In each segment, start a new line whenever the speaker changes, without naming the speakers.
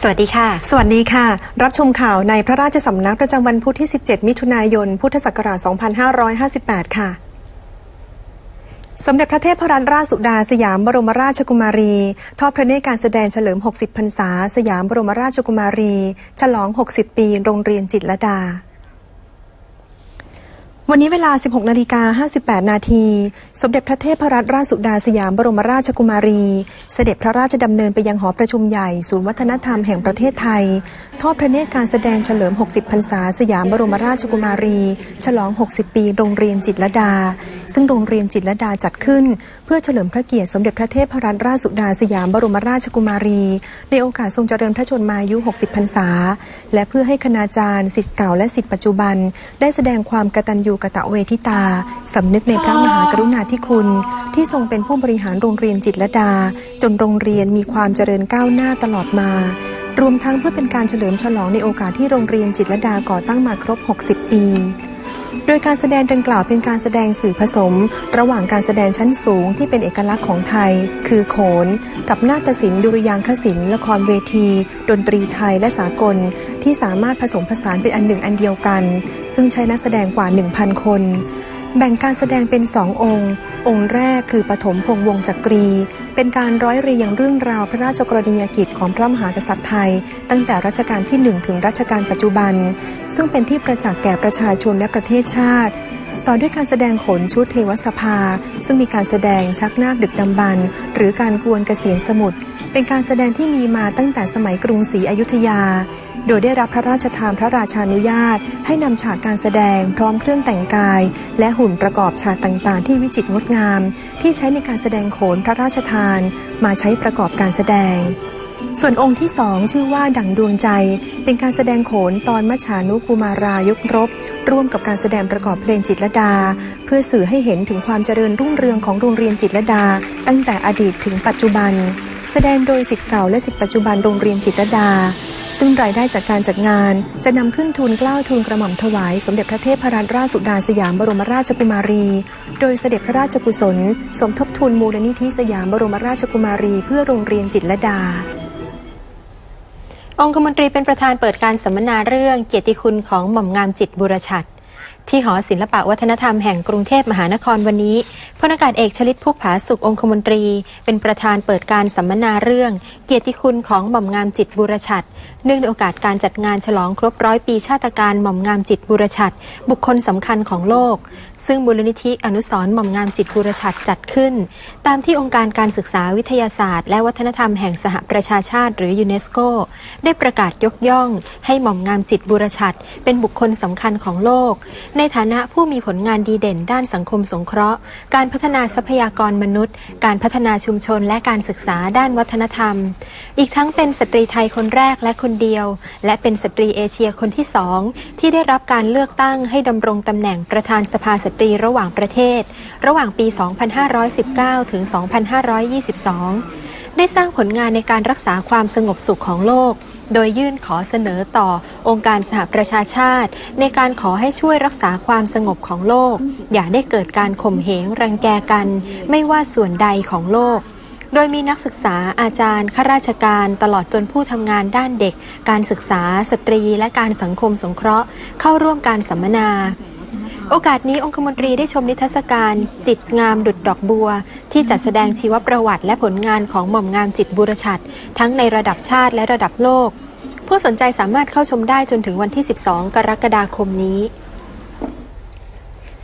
สวัสดีค่ะ
สวัสดีค่ะ รับชมข่าวในพระราชสำนักประจำวันพุธที่ 17 มิถุนายน พุทธศักราช 2558 ค่ะสมเด็จพระเทพรัตนราชสุดาสยามบรมราชกุมารี ทอดพระเนตรการแสดงเฉลิม 60 พรรษา สยามบรมราชกุมารี ฉลอง 60 ปี โรงเรียนจิตรลดา วันนี้เวลา 16 นาฬิกา 58 นาที สมเด็จพระเทพรัตนราชสุดาสยามบรมราชกุมารี เสด็จพระราชดำเนินไปยังหอประชุมใหญ่ ศูนย์วัฒนธรรมแห่งประเทศไทย ทอดพระเนตรการแสดงเฉลิม 60 พรรษาสยามบรมราชกุมารี ฉลอง 60 ปี โรงเรียนจิตรลดา ซึ่งโรงเรียนจิตรลดาจัดขึ้น เพื่อเฉลิมพระเกียรติสมเด็จพระเทพรัตนราชสุดาสยามบรมราชกุมารี ในโอกาสทรงเจริญพระชนมายุ 60 พรรษา และเพื่อให้คณาจารย์สิทธิ์เก่าและสิทธิ์ปัจจุบัน ได้แสดงความกตัญญูกตเวทิตา สำนึกในพระมหากรุณาธิคุณ ที่ทรงเป็นผู้บริหารโรงเรียนจิตรลดา จนโรงเรียนมีความเจริญก้าวหน้าตลอดมารวมทั้งเพื่อเป็นการเฉลิมฉลองในโอกาสที่โรงเรียนจิตรลดาก่อตั้งมาครบ 60 ปี โดยการแสดงดังกล่าวเป็นการแสดงสื่อผสม ระหว่างการแสดงชั้นสูงที่เป็นเอกลักษณ์ของไทย คือโขน กับนาฏศิลป์ดุริยางคศิลป์ละครเวที ดนตรีไทยและสากล ที่สามารถผสมผสานเป็นอันหนึ่งอันเดียวกัน ซึ่งใช้นักแสดงกว่า 1,000 คน แบ่งการแสดงเป็นสององค์ องค์แรกคือปฐมพงษ์วงจักรี เป็นการร้อยเรียงเรื่องราวพระราชกรณียกิจของพระมหากษัตริย์ไทย ตั้งแต่รัชกาลที่ 1 ถึงรัชกาลปัจจุบัน ซึ่งเป็นที่ประจักษ์แก่ประชาชนและประเทศชาติต่อด้วยการแสดงขนชุดเทวสภา ซึ่งมีการแสดงชักนาคดึกดำบรรหรือการกวนเกษียณสมุทรเป็นการแสดงที่มีมาตั้งแต่สมัยกรุงศรีอยุธยาโดยได้รับพระราชทานพระราชานุญาต ให้นำฉากการแสดงพร้อมเครื่องแต่งกาย และหุ่นประกอบฉากต่างๆ ที่วิจิตรงดงาม ที่ใช้ในการแสดงโขนพระราชทาน มาใช้ประกอบการแสดง ส่วนองค์ที่สองชื่อว่าดั่งดวงใจ เป็นการแสดงโขนตอนมัจฉานุกุมารายกรบ ร่วมกับการแสดงประกอบเพลงจิตรดา เพื่อสื่อให้เห็นถึงความเจริญรุ่งเรืองของโรงเรียนจิตรดา ตั้งแต่อดีตถึงปัจจุบัน แสดงโดยสิทธิ์เก่าและสิทธิ์ปัจจุบันโรงเรียนจิตรดา ซึ่งรายได้จากการจัดงานจะนำขึ้นทุนเกล้าทุนกระหม่อมถวาย สมเด็จพระเทพรัตนราชสุดาสยามบรมราชกุมารี โดยเสด็จพระราชกุศล สมทบทุนมูลนิธิสยามบรมราชกุมารี เพื่อโรงเรียนจิตรลดา
องคมนตรีเป็นประธานเปิดการสัมมนาเรื่องเกียรติคุณของหม่อมงามจิตบุรชัด ที่หอศิลปะวัฒนธรรมแห่งกรุงเทพมหานครวันนี้พลอากาศเอกชลิตพุกผาสุของคมนตรี เป็นประธานเปิดการสัมมนาเรื่อง เกียรติคุณของหม่อมงามจิตบุรชัดเนื่องในโอกาสการจัดงานฉลองครบร้อยปีชาติการหม่อมงามจิตบุรชัด บุคคลสำคัญของโลก ซึ่งมูลนิธิอนุสรหม่อมงามจิตบุรชัดจัดขึ้น ตามที่องค์การการศึกษาวิทยาศาสตร์ และวัฒนธรรมแห่งสหประชาชาติ หรือยูเนสโกได้ประกาศยกย่อง ให้หม่อมงามจิตบุรชัด เป็นบุคคลสำคัญของโลก ในฐานะผู้มีผลงานดีเด่นด้านสังคมสงเคราะห์ การพัฒนาทรัพยากรมนุษย์ การพัฒนาชุมชนและการศึกษาด้านวัฒนธรรม อีกทั้งเป็นสตรีไทยคนแรกและคนเดียว และเป็นสตรีเอเชียคนที่สองที่ได้รับการเลือกตั้งให้ดำรงตำแหน่งประธานสภาสตรีระหว่างประเทศ ระหว่างปี 2519 ถึง 2522 ได้สร้างผลงานในการรักษาความสงบสุขของโลก โดยยื่นขอเสนอต่อองค์การสหประชาชาติ ในการขอให้ช่วยรักษาความสงบของโลก อย่าได้เกิดการข่มเหงรังแกกัน ไม่ว่าส่วนใดของโลก โดยมีนักศึกษาอาจารย์ข้าราชการตลอดจนผู้ทำงานด้านเด็ก การศึกษา สตรี และการสังคมสงเคราะห์ เข้าร่วมการสัมมนา โอกาสนี้องคมนตรีได้ชมนิทรรศการจิตงามดุดดอกบัว ที่จัดแสดงชีวประวัติและผลงานของหม่อมงามจิตบุรชัด ทั้งในระดับชาติและระดับโลก ผู้สนใจสามารถเข้าชมได้จนถึงวันที่ 12 กรกฎาคมนี้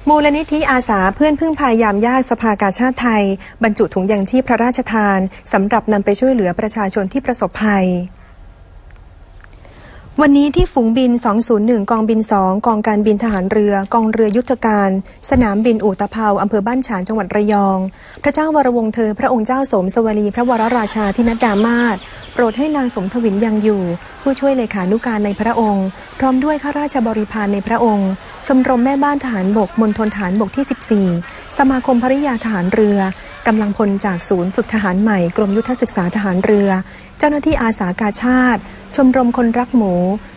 มูลนิธิอาสาเพื่อนพึ่งพายามยากสภากาชาติไทย บรรจุถุงยางชีพพระราชทานสำหรับนำไปช่วยเหลือประชาชนที่ประสบภัย วันนี้ที่ฝูงบิน 201 กองบิน 2 กองการบินทหารเรือ กองเรือยุทธการ สนามบินอู่ตะเภาอำเภอบ้านฉางจังหวัดระยอง พระเจ้าวรวงเธอ พระองค์เจ้าสมสวรี พระวรราชาธินัดดามาศโปรดให้นางสมทวินยังอยู่ ผู้ช่วยเลขานุการในพระองค์ พร้อมด้วยข้าราชบริพารในพระองค์ ชมรมแม่บ้านทหารบกมณฑลฐานบกที่ 14 สมาคมภริยาทหารเรือกำลังพลจากศูนย์ฝึกทหารใหม่กรมยุทธศึกษาทหารเรือ เจ้าหน้าที่อาสากาชาติ ชมรมคนรักหมู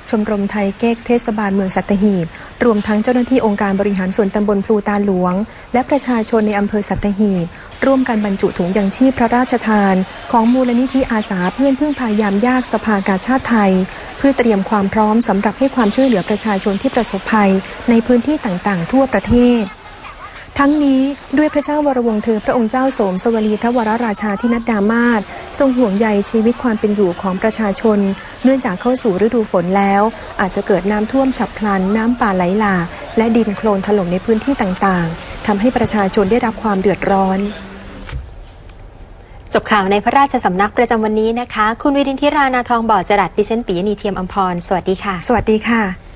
ชมรมไทยเก๊กเทศบาลเมืองสัตหีบ รวมทั้งเจ้าหน้าที่องค์การบริหารส่วนตำบลพลูตาหลวง และประชาชนในอำเภอสัตหีบ ร่วมกันบรรจุถุงยังชีพพระราชทาน ของมูลนิธิอาสาเพื่อนพึ่งพายามยากสภากาชาติไทย เพื่อเตรียมความพร้อมสำหรับให้ความช่วยเหลือประชาชนที่ประสบภัย ในพื้นที่ต่างๆ ทั่วประเทศ ทั้งนี้ด้วยพระเจ้าวรวงศ์เธอพระองค์เจ้าโสมสวลีพระวรราชาธินัดดามาศทรงห่วงใยชีวิตความเป็นอยู่ของประชาชน เนื่องจากเข้าสู่ฤดูฝนแล้ว อาจจะเกิดน้ำท่วมฉับพลัน น้ำป่าไหลหลากและดินโคลนถล่มในพื้นที่ต่างๆทำให้ประชาชนได้รับความเดือดร้อน
จบข่าวในพระราชสำนักประจำวันนี้นะคะ คุณวิรินทิรานาทองบ่อจรัสดิฉันปิยณีเทียมอัมพรสวัสดีค่ะ
สวัสดีค่ะ